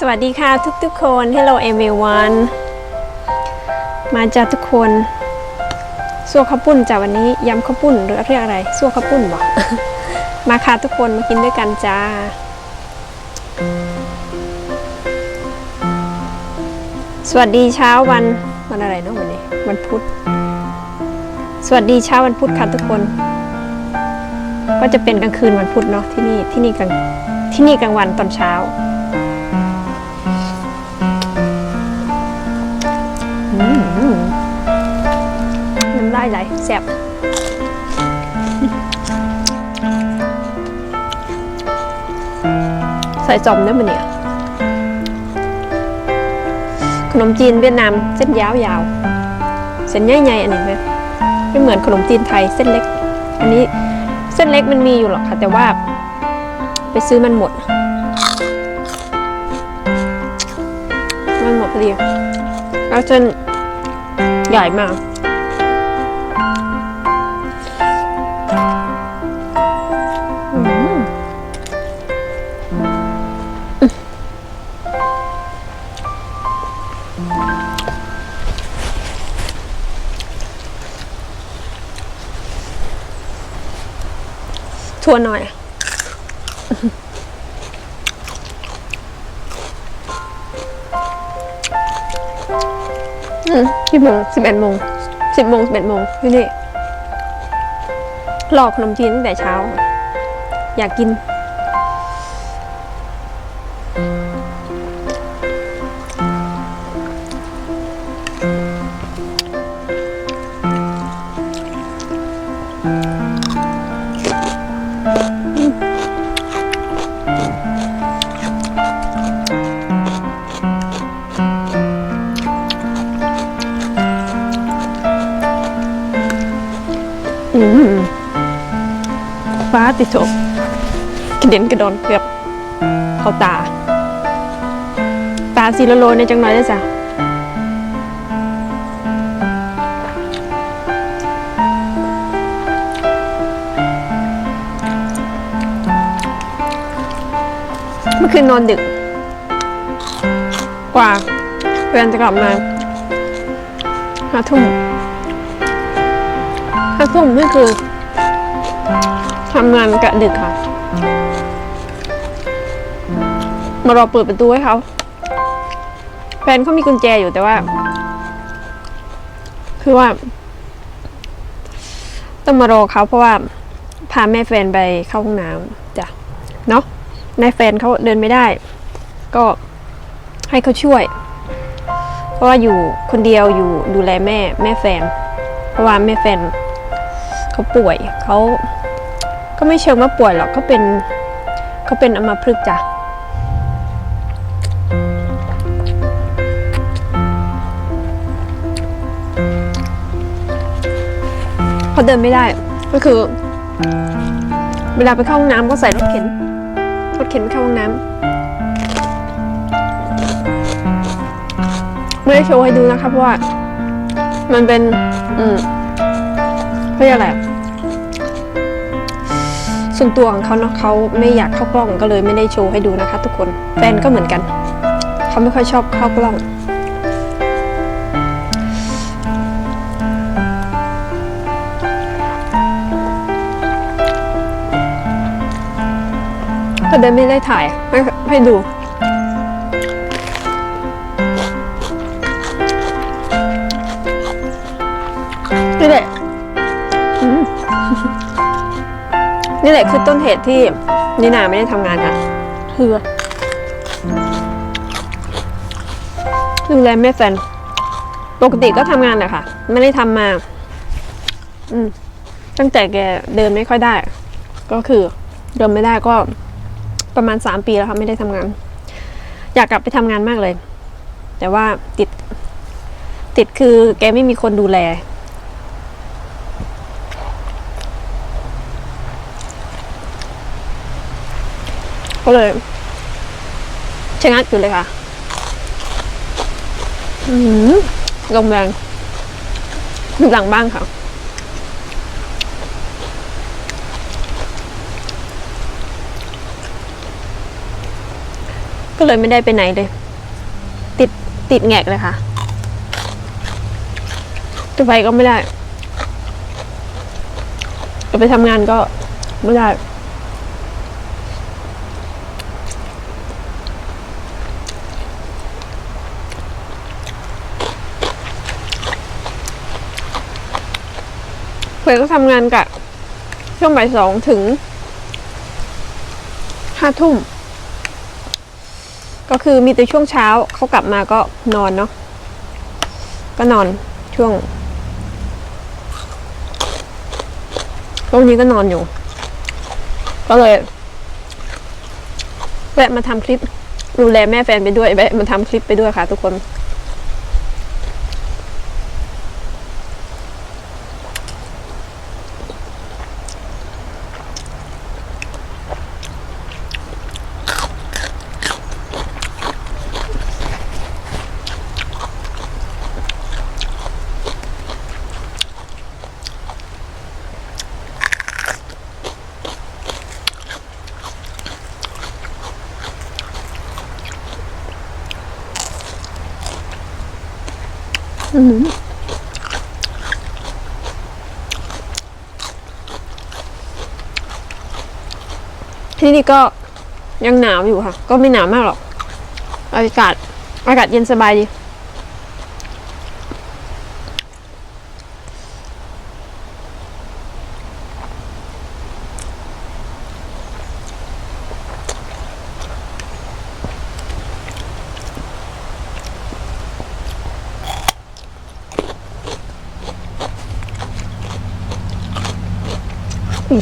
สวัสดีค่ะทุกทุกๆคน Hello everyone มาจากทุกคนซั่วข้าวปุ้นจ้าวันนี้ยำข้าวปุ้นหรือเรียกอะไรซั่วข้าวปุ้นบอกมาค่ะทุกคนมากินด้วยกันจ้าสวัสดีเช้าวันวันอะไรเนาะวันนี้วันพุธสวัสดีเช้าวันพุธค่ะทุกคน ก็จะเป็นกลางคืนวันพุธเนาะที่นี่ที่นี่กลางที่นี่กลางวันตอนเช้า น้ำลายแซ่บใส่จอมได้ไหมเนี่ย ขนมจีนเวียดนามเส้นยาวๆ เส้นใหญ่ๆอันนี้ไหมไม่เหมือนขนมจีนไทยเส้นเล็ก อันนี้เส้นเล็กมันมีอยู่หรอกค่ะ แต่ว่าไปซื้อมันหมด มันหมดพอดีแล้วเส้นใหญ่มาก อืมกี่โมงสิบเอ็ดโมงสิบโมงสิบเอ็ดโมงที่นี่รอขนมจีนตั้งแต่เช้า อยากกิน ติดโถกระเด็นกระดอนเกือบเข้าตา ตาสีโลโลในจังน้อยได้จ้ะเมื่อคืนนอนดึก กว่าเพื่อนจะกลับมาห้าทุ่มถ้าทุ่มนี่คือำงานกะดึกค่ะ มารอเปิดประตูให้เขาแฟนเขามีกุญแจอยู่แต่ว่า คือว่า ต้องมารอเขาเพราะว่า พาแม่แฟนไปเข้าห้องน้ำจ้ะเนาะนายแฟนเขาเดินไม่ได้ ก็ให้เขาช่วย เพราะว่าอยู่คนเดียวอยู่ดูแลแม่ แม่แฟน เพราะว่าแม่แฟนเขาป่วยเขา ก็ไม่เชิงว่าป่วยหรอกเขาเป็นเขาเป็นอัมพฤกษ์จ้ะเขาเดินไม่ได้ก็คือ เวลาไปเข้าห้องน้ำก็ใส่รถเข็นรถเข็นไปเข้าห้องน้ำไม่ได้โชว์ให้ดูนะคะเพราะว่า มันเป็น อืมเขาเรียกอะไร ส่วนตัวของเขาเนาะเขาไม่อยากเข้ากล้องก็เลยไม่ได้โชว์ให้ดูนะคะ ทุกคนแฟนก็เหมือนกันเขาไม่ค่อยชอบเข้ากล้องก็เลยไม่ได้ถ่ายให้ให้ดูนี่แหละ นี่แหละคือต้นเหตุที่นินาไม่ได้ทำงานค่ะคือดูแลแม่แฟน ปกติก็ทำงานแหละค่ะ ไม่ได้ทำมา อืม ตั้งแต่แกเดินไม่ค่อยได้ ก็คือ เดินไม่ได้ก็ประมาณสามปีแล้วค่ะไม่ได้ทำงาน อยากกลับไปทำงานมากเลย แต่ว่าติด ติดคือแกไม่มีคนดูแล ก็เลยชะงักอยู่เลยค่ะอืมลมแรงอยู่หลังบ้านค่ะ ก็เลยไม่ได้ไปไหนเลย ติดติดแงกเลยค่ะจะไปก็ไม่ได้จะไปทำงานก็ไม่ได้ เฟยก็ทำงานกะช่วงบ่ายสองถึงห้าทุ่ม ก็คือมีแต่ช่วงเช้าเขากลับมาก็นอนเนาะก็นอนช่วงช่วงนี้ก็นอนอยู่ ก็เลยแวะมาทำคลิปดูแลแม่แฟนไปด้วยแวะมาทำคลิปไปด้วยค่ะทุกคน ที่นี่ก็ยังหนาวอยู่ค่ะ ก็ไม่หนาวมากหรอก อากาศ อากาศเย็นสบายดี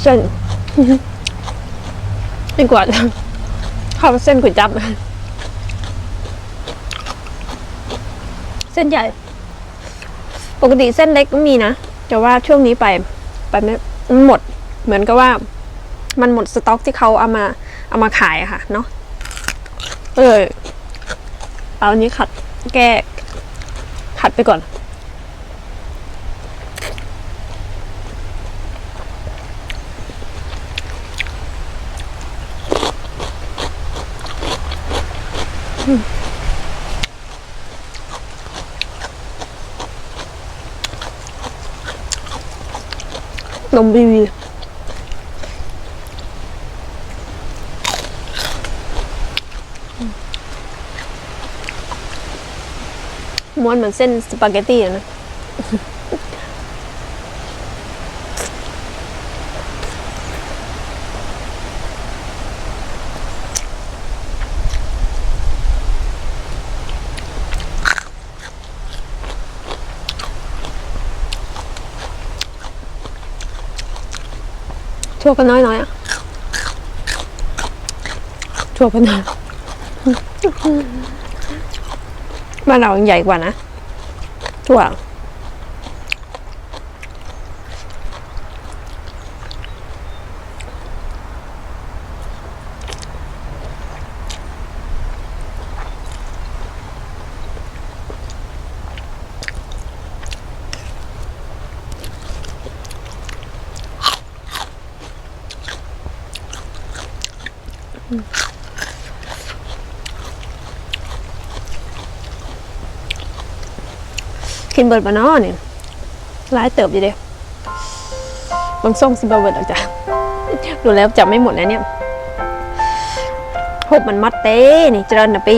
เส้นดีกว่าข้าวเส้นก๋วยจั๊บเส้นใหญ่ ปกติเส้นเล็กก็มีนะ แต่ว่าช่วงนี้ไป ไปไม่หมด เหมือนกับว่า มันหมดสต็อกที่เขาเอามา เอามาขายอะค่ะ เนาะเออเอาอันนี้ขัดแก้ขัดไปก่อน นมบีบีม้วนเหมือนเส้นสปาเกตตี้อะนะ ชั่วก็น้อยน้อยๆอะชั่วก็น้อยบ้านเรายังใหญ่กว่านะชั่ว กินเบิร์ดปะนาะนี่ร้ายเติบอยู่เด้บางส่งสิบเบิร์ดออกจ้ะดูแล้วจับไม่หมดแล้วเนี่ยหกมันมัดเต้นี่เจริญนะปี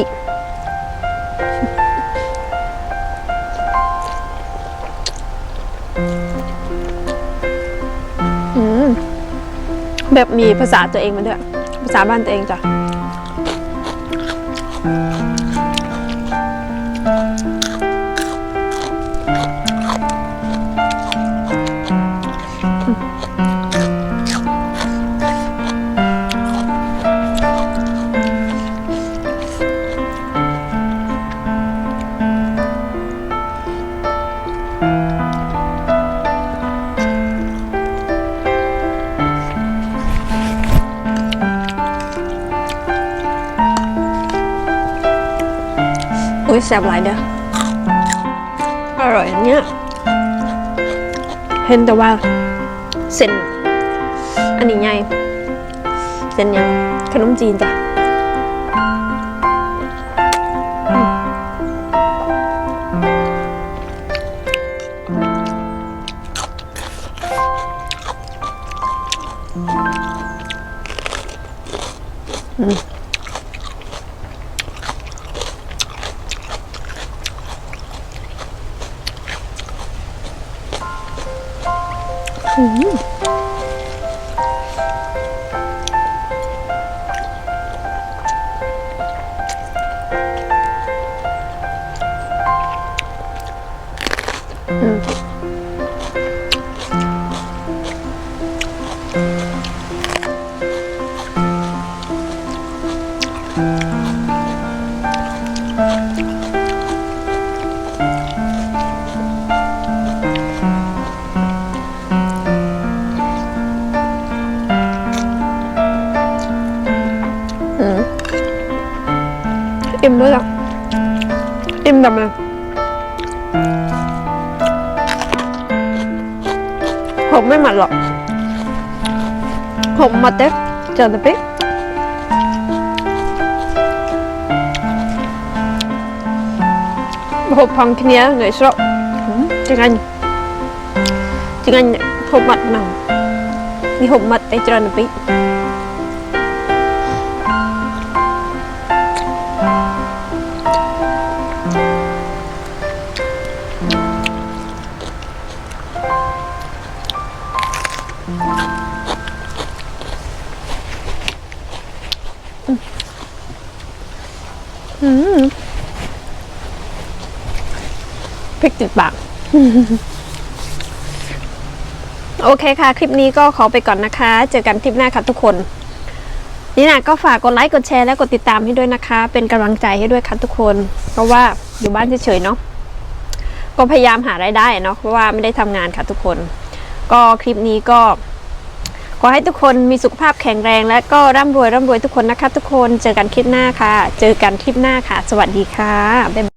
แบบมีภาษาตัวเองมาด้วย ภาษาบ้านตัวเองจ้ะ แซ่บหลายเด้ออร่อยอันเนี้ยเห็นแต่ว่าเส้นอันนี้ไงเส้นยังขนมจีนจ้ะ อื อิ่มด้วยอ่ะอิ่มดำเลยผมไม่หมัดหรอกผมมาเต็กเจอแต่ปิ๊กhộp phong kia người sợ tiếng Anh tiếng Anh hộp mặt nào đi hộp mặt tay trần bị Ừm. พริกติดปาก โอเคค่ะ คลิปนี้ก็ขอไปก่อนนะคะ เจอกันคลิปหน้าค่ะทุกคน นี่นะก็ฝากกดไลค์ กดแชร์ และกดติดตามให้ด้วยนะคะ เป็นกำลังใจให้ด้วยค่ะทุกคน เพราะว่าอยู่บ้านเฉยๆเนาะ ก็พยายามหารายได้เนาะ เพราะว่าไม่ได้ทำงานค่ะทุกคน ก็คลิปนี้ก็ขอให้ทุกคนมีสุขภาพแข็งแรง และก็ร่ำรวยร่ำรวยทุกคนนะคะ ทุกคนเจอกันคลิปหน้าค่ะ เจอกันคลิปหน้าค่ะ สวัสดีค่ะ